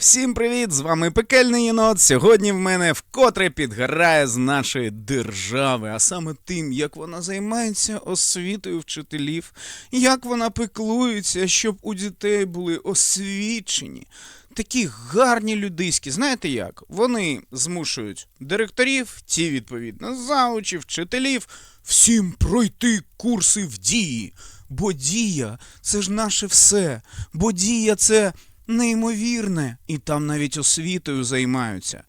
Всім привіт! З вами пекельний єнот. Сьогодні в мене вкотре підгорає з нашої держави, а саме тим, як вона займається освітою вчителів, як вона пеклується, щоб у дітей були освічені. Такі гарні людиські, знаєте як? Вони змушують директорів, ті відповідно заучів, вчителів, всім пройти курси в дії. Бо дія це ж наше все. Бо дія це неймовірне, і там навіть освітою займаються.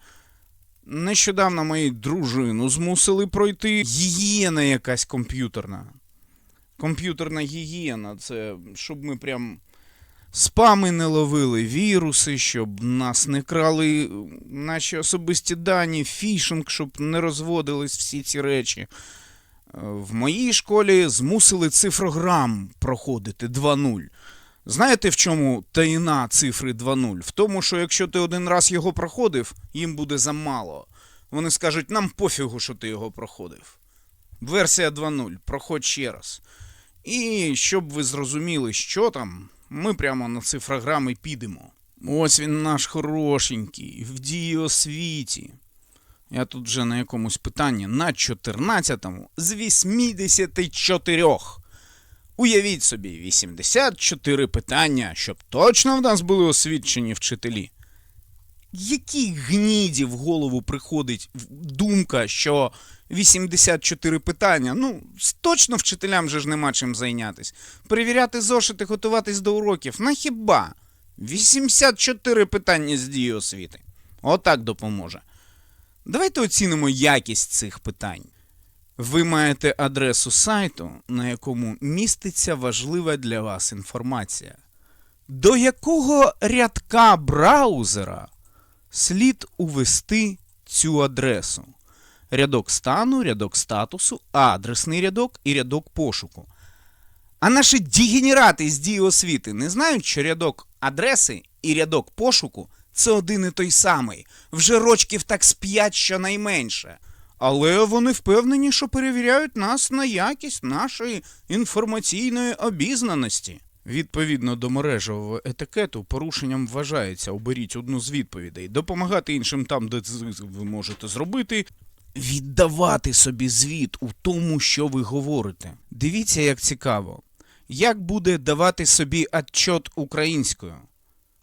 Нещодавно мою дружину змусили пройти гігієна якась комп'ютерна. Комп'ютерна гігієна це щоб ми прям спами не ловили, віруси, щоб нас не крали наші особисті дані, фішинг, щоб не розводились всі ці речі. Е, В моїй школі змусили цифрограм проходити 2.0. Знаєте, в чому таїна цифри 2.0? В тому, що якщо ти один раз його проходив, їм буде замало. Вони скажуть, нам пофігу, що ти його проходив. Версія 2.0, проходь ще раз. І щоб ви зрозуміли, що там, ми прямо на цифрограми підемо. Ось він наш хорошенький, в дії освіті. Я тут вже на якомусь питанні на 14-му з 84. Уявіть собі, 84 питання, щоб точно в нас були освічені вчителі. Якій гніді в голову приходить думка, що 84 питання? Ну, точно вчителям же ж нема чим зайнятись. Перевіряти зошити, готуватись до уроків. На хіба? 84 питання з дії освіти. Отак допоможе. Давайте оцінимо якість цих питань. Ви маєте адресу сайту, на якому міститься важлива для вас інформація. До якого рядка браузера слід увести цю адресу? Рядок стану, рядок статусу, адресний рядок і рядок пошуку. А наші дегенерати з дії освіти не знають, що рядок адреси і рядок пошуку це один і той самий. Вже рочків так з п'ять щонайменше. Але вони впевнені, що перевіряють нас на якість нашої інформаційної обізнаності. Відповідно до мережевого етикету, порушенням вважається оберіть одну з відповідей, допомагати іншим там, де ви можете зробити, віддавати собі звіт у тому, що ви говорите. Дивіться, як цікаво. Як буде давати собі отчот українською?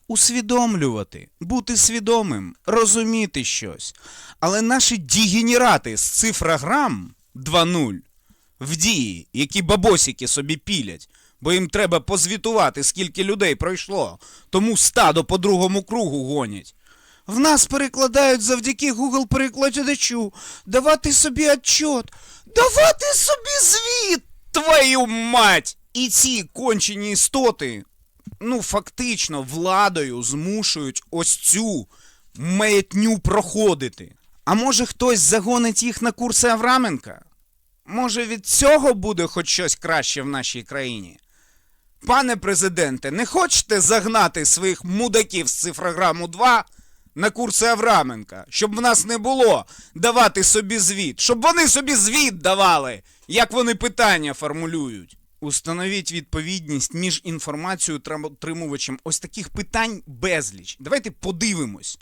Усвідомлювати, бути свідомим, розуміти щось. Але наші дегенерати з цифрограм 2.0 в дії, які бабосики собі пілять, бо їм треба позвітувати, скільки людей пройшло, тому стадо по другому кругу гонять. В нас перекладають завдяки Google перекладачу. Давати собі отчет. Давати собі звіт, твою мать! І ці кончені істоти, ну, фактично, владою змушують ось цю маятню проходити. А може хтось загонить їх на курси Авраменка? Може від цього буде хоч щось краще в нашій країні? Пане президенте, не хочете загнати своїх мудаків з цифрограму 2 на курси Авраменка, щоб в нас не було давати собі звіт, щоб вони собі звіт давали, як вони питання формулюють. Установіть відповідність між інформацією та отримувачем ось таких питань безліч. Давайте подивимось,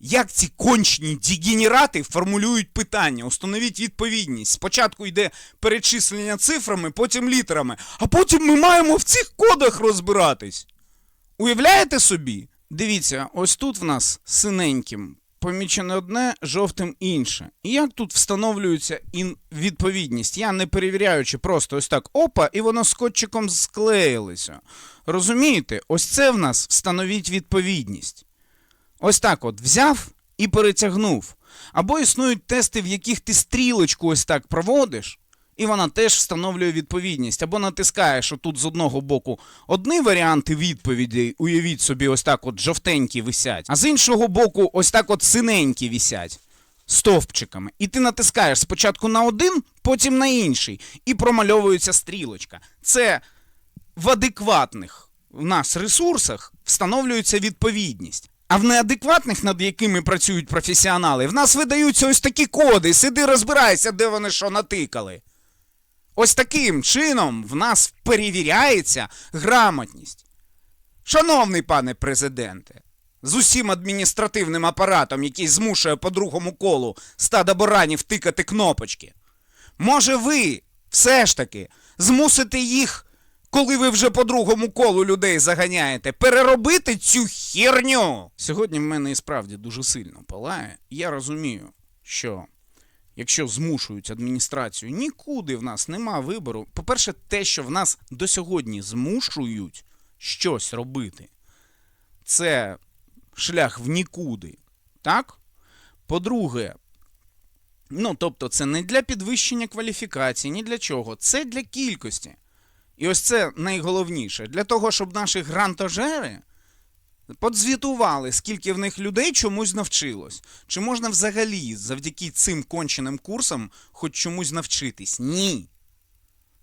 як ці кончені дегенерати формулюють питання. Установіть відповідність. Спочатку йде перечислення цифрами, потім літерами, а потім ми маємо в цих кодах розбиратись. Уявляєте собі? Дивіться, ось тут в нас синеньким помічене одне, жовтим інше. І як тут встановлюється відповідність? Я не перевіряючи, просто ось так опа, і воно скотчиком склеїлося. Розумієте? Ось це в нас встановіть відповідність. Ось так от взяв і перетягнув. Або існують тести, в яких ти стрілочку ось так проводиш, і вона теж встановлює відповідність. Або натискаєш отут з одного боку одні варіанти відповідей, уявіть собі, ось так от жовтенькі висять, а з іншого боку, ось так от синенькі висять. Стовпчиками. І ти натискаєш спочатку на один, потім на інший, і промальовується стрілочка. Це в адекватних в нас ресурсах встановлюється відповідність. А в неадекватних, над якими працюють професіонали, в нас видаються ось такі коди. Сиди розбирайся, де вони що натикали. Ось таким чином в нас перевіряється грамотність. Шановний пане президенте, з усім адміністративним апаратом, який змушує по другому колу стада баранів тикати кнопочки. Може, ви все ж таки змусите їх, коли ви вже по другому колу людей заганяєте, переробити цю херню? Сьогодні в мене і справді дуже сильно палає. Я розумію, що якщо змушують адміністрацію, нікуди в нас нема вибору. По-перше, те, що в нас до сьогодні змушують щось робити, це шлях в нікуди. Так? По-друге, ну тобто, це не для підвищення кваліфікації, ні для чого. Це для кількості. І ось це найголовніше. Для того, щоб наші грантожери подзвітували, скільки в них людей чомусь навчилось. Чи можна взагалі завдяки цим конченим курсам хоч чомусь навчитись? Ні.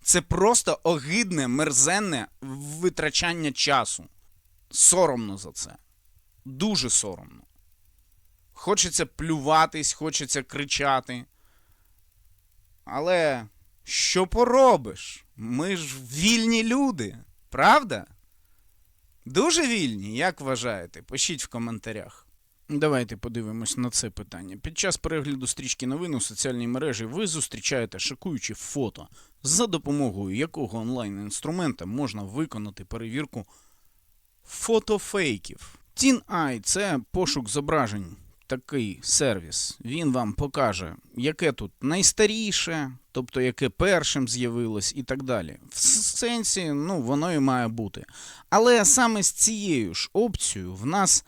Це просто огидне, мерзенне витрачання часу. Соромно за це. Дуже соромно. Хочеться плюватись, хочеться кричати. Але що поробиш? Ми ж вільні люди, правда? Дуже вільні, як вважаєте? Пишіть в коментарях. Давайте подивимось на це питання. Під час перегляду стрічки новин у соціальній мережі ви зустрічаєте шокуючі фото, за допомогою якого онлайн-інструмента можна виконати перевірку фотофейків. TinEye – це пошук зображень. Такий сервіс. Він вам покаже, яке тут найстаріше, тобто яке першим з'явилось і так далі. В сенсі, ну, воно і має бути. Але саме з цією ж опцією в нас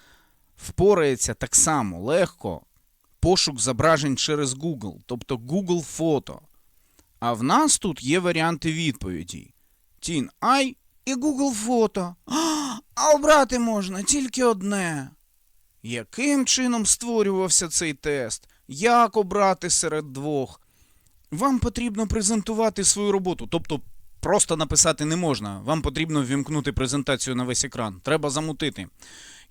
впорається так само легко пошук зображень через Google, тобто Google Фото. А в нас тут є варіанти відповідей: TinEye і Google Фото. А обрати можна тільки одне. Яким чином створювався цей тест? Як обрати серед двох? Вам потрібно презентувати свою роботу, тобто просто написати не можна. Вам потрібно ввімкнути презентацію на весь екран. Треба замутити.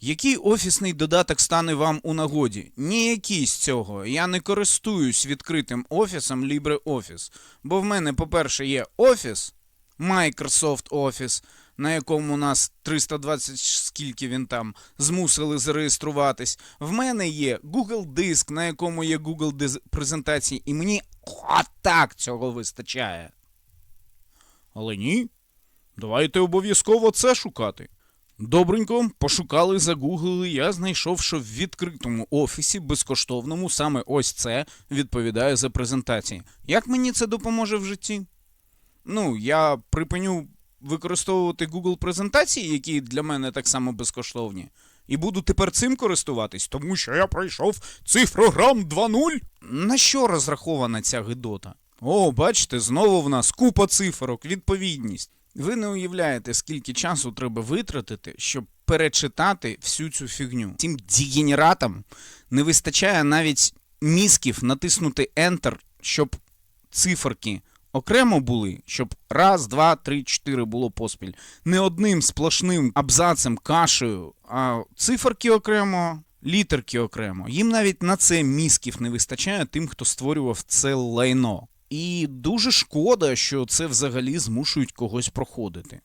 Який офісний додаток стане вам у нагоді? Ніякий з цього. Я не користуюсь відкритим офісом LibreOffice. Бо в мене, по-перше, є офіс, Microsoft Office, на якому нас 320, скільки він там, змусили зареєструватись. В мене є Google Диск, на якому є Google презентації, і мені отак цього вистачає. Але ні. Давайте обов'язково це шукати. Добренько, пошукали, загуглили, я знайшов, що в відкритому офісі безкоштовному саме ось це відповідає за презентації. Як мені це допоможе в житті? Ну, я припиню використовувати Google презентації, які для мене так само безкоштовні, і буду тепер цим користуватись, тому що я пройшов цифрограм 2.0. На що розрахована ця гидота? О, бачите, знову в нас купа циферок, відповідність. Ви не уявляєте, скільки часу треба витратити, щоб перечитати всю цю фігню. Цим дегенератам не вистачає навіть мізків натиснути Enter, щоб циферки окремо були, щоб раз, два, три, чотири було поспіль. Не одним сплошним абзацем, кашею, а циферки окремо, літерки окремо. Їм навіть на це мізків не вистачає тим, хто створював це лайно. І дуже шкода, що це взагалі змушують когось проходити.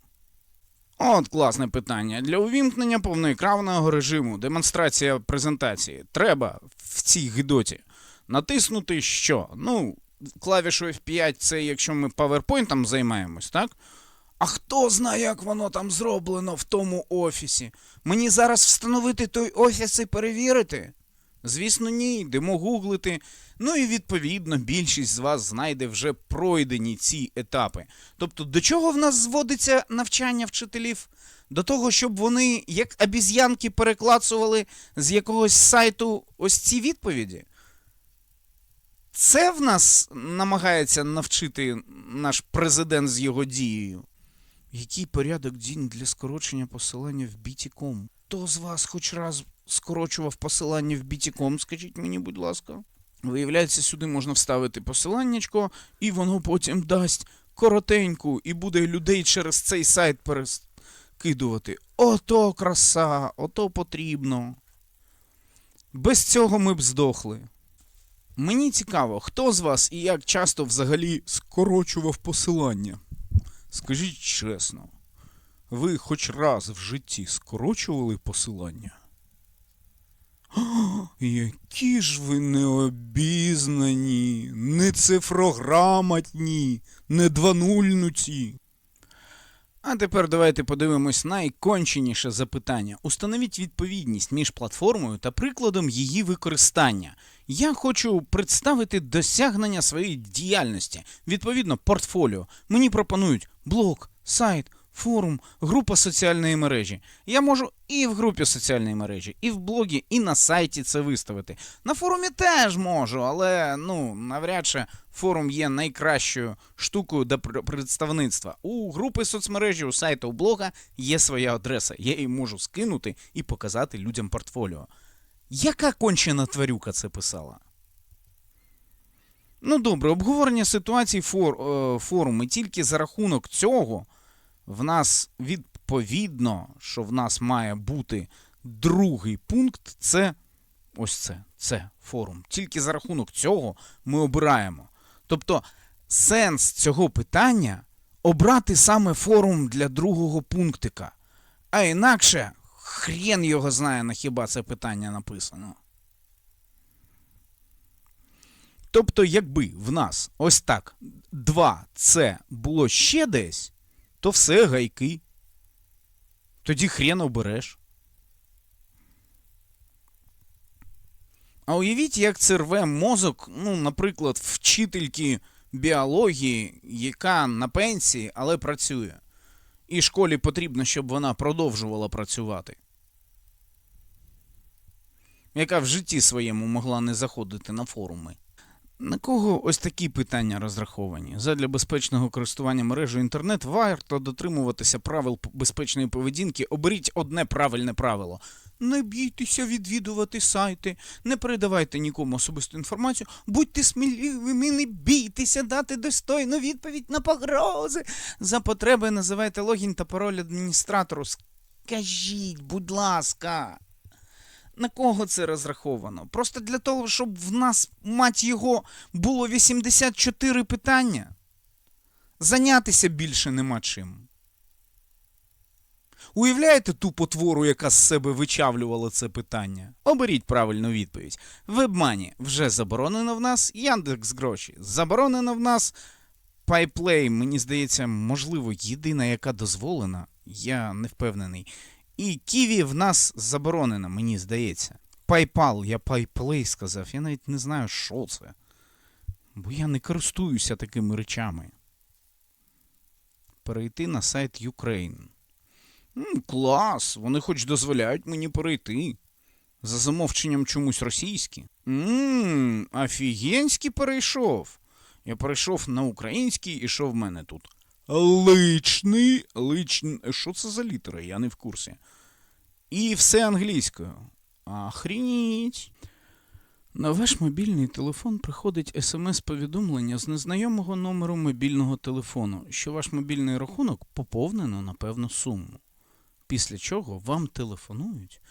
От класне питання. Для увімкнення повноекранного режиму, демонстрація презентації. Треба в цій гидоті натиснути що? Ну, клавішу F5 це якщо ми PowerPoint займаємось, так? А хто знає, як воно там зроблено в тому офісі? Мені зараз встановити той офіс і перевірити? Звісно, ні, йдемо гуглити. Ну і відповідно більшість з вас знайде вже пройдені ці етапи. Тобто, до чого в нас зводиться навчання вчителів? До того, щоб вони, як обіз'янки, переклацували з якогось сайту ось ці відповіді? Це в нас намагається навчити наш президент з його дією. Який порядок дій для скорочення посилання в BT.com? Хто з вас хоч раз скорочував посилання в BT.com, скажіть мені, будь ласка. Виявляється, сюди можна вставити посиланнячко, і воно потім дасть коротеньку, і буде людей через цей сайт перескидувати. Ото краса, ото потрібно. Без цього ми б здохли. Мені цікаво, хто з вас і як часто взагалі скорочував посилання? Скажіть чесно, ви хоч раз в житті скорочували посилання? Які ж ви необізнані, не цифрограмотні, не дванульнуті. А тепер давайте подивимось найконченіше запитання. Установіть відповідність між платформою та прикладом її використання. Я хочу представити досягнення своєї діяльності, відповідно, портфоліо. Мені пропонують блог, сайт, форум, група соціальної мережі. Я можу і в групі соціальної мережі, і в блогі, і на сайті це виставити. На форумі теж можу, але ну навряд чи форум є найкращою штукою для представництва. У групи соцмережі, у сайту, у блога є своя адреса. Я її можу скинути і показати людям портфоліо. Яка кончена тварюка це писала? Ну добре, обговорення ситуації фор, е, форуму тільки за рахунок цього в нас відповідно, що в нас має бути другий пункт це ось це, це форум. Тільки за рахунок цього ми обираємо. Тобто сенс цього питання обрати саме форум для другого пунктика. А інакше хрен його знає, на хіба це питання написано. Тобто, якби в нас ось так 2 це було ще десь, то все гайки. Тоді хрен обереш. А уявіть, як це рве мозок, ну, наприклад, вчительки біології, яка на пенсії, але працює. І школі потрібно, щоб вона продовжувала працювати. Яка в житті своєму могла не заходити на форуми. На кого ось такі питання розраховані? Задля безпечного користування мережею інтернет варто дотримуватися правил безпечної поведінки. Оберіть одне правильне правило. Не бійтеся відвідувати сайти, не передавайте нікому особисту інформацію, будьте сміливими, не бійтеся дати достойну відповідь на погрози. За потреби називайте логін та пароль адміністратору. Скажіть, будь ласка. На кого це розраховано? Просто для того, щоб в нас, мать його, було 84 питання. Зайнятися більше нема чим. Уявляєте ту потвору, яка з себе вичавлювала це питання? Оберіть правильну відповідь. Вебмані вже заборонено в нас, Яндекс гроші заборонено в нас. Пайплей, мені здається, можливо, єдина, яка дозволена. Я не впевнений. І Ківі в нас заборонено, мені здається. PayPal, я PayPlay сказав, я навіть не знаю, що це. Бо я не користуюся такими речами. Перейти на сайт Ukraine. Клас, вони хоч дозволяють мені перейти. За замовченням чомусь російські. Ммм, офігенський перейшов. Я перейшов на український і що в мене тут? Личний, личний. Що це за літери? Я не в курсі. І все англійською. Охрініть. На ваш мобільний телефон приходить смс-повідомлення з незнайомого номеру мобільного телефону, що ваш мобільний рахунок поповнено на певну суму. Після чого вам телефонують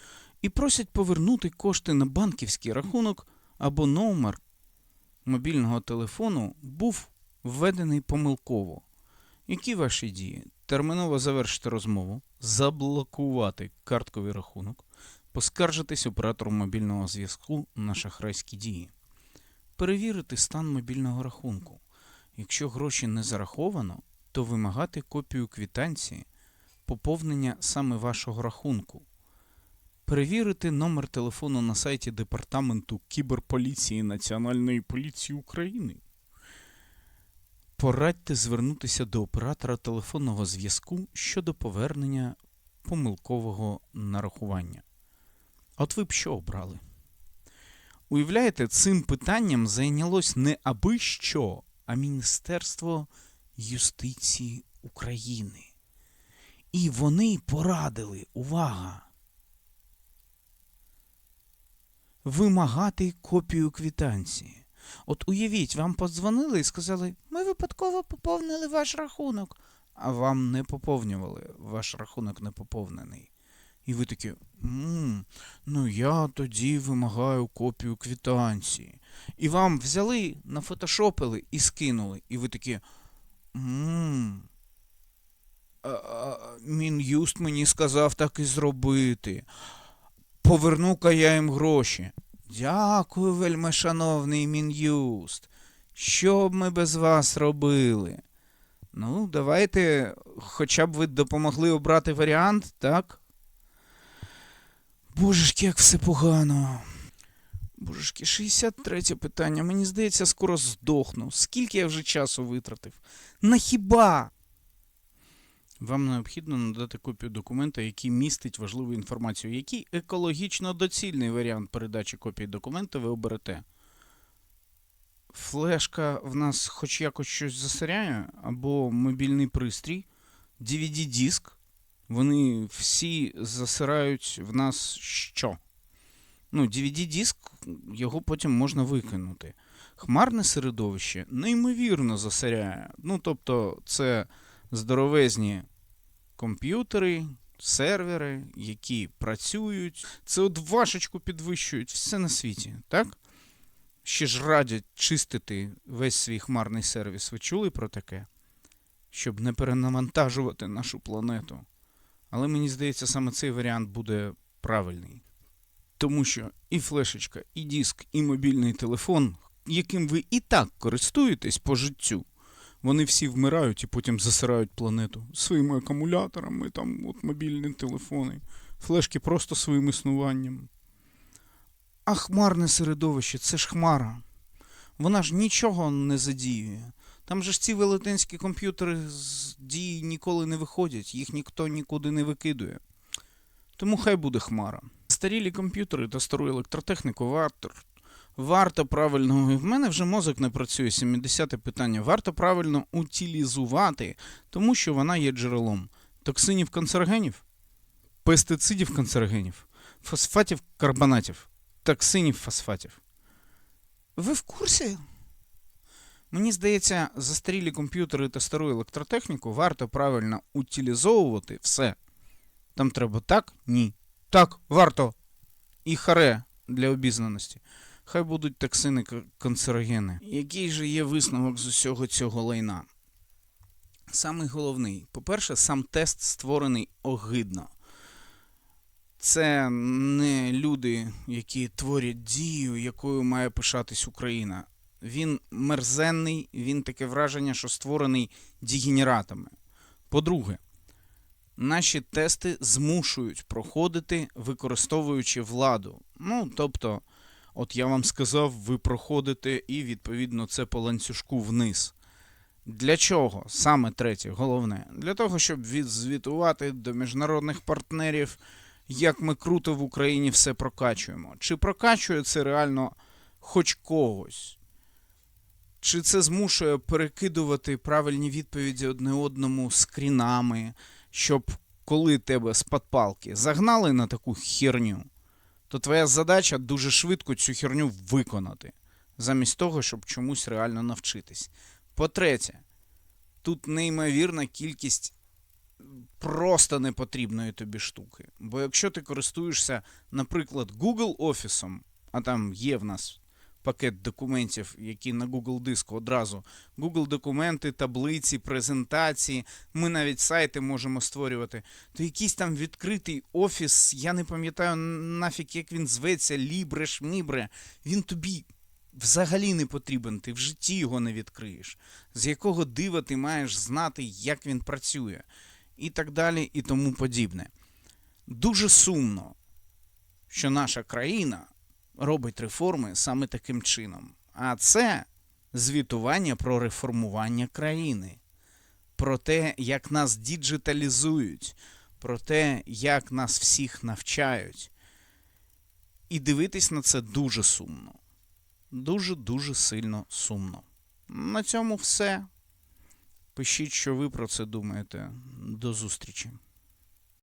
і просять повернути кошти на банківський рахунок або номер мобільного телефону був введений помилково. Які ваші дії? Терміново завершити розмову, заблокувати картковий рахунок, поскаржитись оператору мобільного зв'язку на шахрайські дії, перевірити стан мобільного рахунку. Якщо гроші не зараховано, то вимагати копію квитанції поповнення саме вашого рахунку. Перевірити номер телефону на сайті Департаменту кіберполіції Національної поліції України. Порадьте звернутися до оператора телефонного зв'язку щодо повернення помилкового нарахування. От ви б що обрали? Уявляєте, цим питанням зайнялось не аби що, а Міністерство юстиції України. І вони порадили, увага! Вимагати копію квитанції. От уявіть, вам подзвонили і сказали, ми випадково поповнили ваш рахунок, а вам не поповнювали, ваш рахунок не поповнений. І ви такі, «М, ну я тоді вимагаю копію квитанції. І вам взяли, нафотошопили і скинули. І ви такі. «М, а, а, Мін'юст мені сказав так і зробити. Поверну-ка я їм гроші. Дякую, вельмишановний Мін'юст. Що б ми без вас робили? Ну, давайте, хоча б ви допомогли обрати варіант, так? Божечки, як все погано. Божечки, 63 питання. Мені здається, скоро здохну. Скільки я вже часу витратив? На хіба? Вам необхідно надати копію документа, який містить важливу інформацію. Який екологічно доцільний варіант передачі копії документа ви оберете? Флешка в нас хоч якось щось засоряє, або мобільний пристрій, DVD-диск. Вони всі засирають в нас що? Ну, DVD-диск, його потім можна викинути. Хмарне середовище неймовірно засоряє. Ну, тобто, це здоровезні комп'ютери, сервери, які працюють. Це от вашечку підвищують все на світі, так? Ще ж радять чистити весь свій хмарний сервіс. Ви чули про таке? Щоб не перенавантажувати нашу планету. Але мені здається, саме цей варіант буде правильний. Тому що і флешечка, і диск, і мобільний телефон, яким ви і так користуєтесь по життю, вони всі вмирають і потім засирають планету своїми акумуляторами, там от мобільні телефони, флешки просто своїм існуванням. А хмарне середовище це ж хмара. Вона ж нічого не задіює. Там же ж ці велетенські комп'ютери з дії ніколи не виходять, їх ніхто нікуди не викидує. Тому хай буде хмара. Старілі комп'ютери та стару електротехніку варто, варто правильно. В мене вже мозок не працює. 70-те питання. Варто правильно утилізувати, тому що вона є джерелом токсинів канцерогенів, пестицидів канцерогенів, фосфатів карбонатів, токсинів фосфатів. Ви в курсі? Мені здається, застарілі комп'ютери та стару електротехніку варто правильно утилізовувати все. Там треба так? Ні. Так, варто. І харе для обізнаності. Хай будуть токсини канцерогени. Який же є висновок з усього цього лайна? Самий головний. По-перше, сам тест створений огидно. Це не люди, які творять дію, якою має пишатись Україна. Він мерзенний, він таке враження, що створений дегенератами. По-друге, наші тести змушують проходити, використовуючи владу. Ну, тобто, от я вам сказав, ви проходите, і відповідно це по ланцюжку вниз. Для чого? Саме третє, головне. Для того, щоб відзвітувати до міжнародних партнерів, як ми круто в Україні все прокачуємо. Чи прокачує це реально хоч когось? Чи це змушує перекидувати правильні відповіді одне одному скрінами, щоб коли тебе з подпалки загнали на таку херню, то твоя задача дуже швидко цю херню виконати, замість того, щоб чомусь реально навчитись. По-третє, тут неймовірна кількість просто непотрібної тобі штуки. Бо якщо ти користуєшся, наприклад, Google Офісом, а там є в нас пакет документів, які на Google диску одразу. Google документи, таблиці, презентації. Ми навіть сайти можемо створювати. То якийсь там відкритий офіс, я не пам'ятаю нафіг, як він зветься, Лібре, Шмібре. Він тобі взагалі не потрібен, ти в житті його не відкриєш. З якого дива ти маєш знати, як він працює, і так далі, і тому подібне. Дуже сумно, що наша країна робить реформи саме таким чином. А це звітування про реформування країни, про те, як нас діджиталізують, про те, як нас всіх навчають. І дивитись на це дуже сумно. Дуже-дуже сильно сумно. На цьому все. Пишіть, що ви про це думаєте. До зустрічі.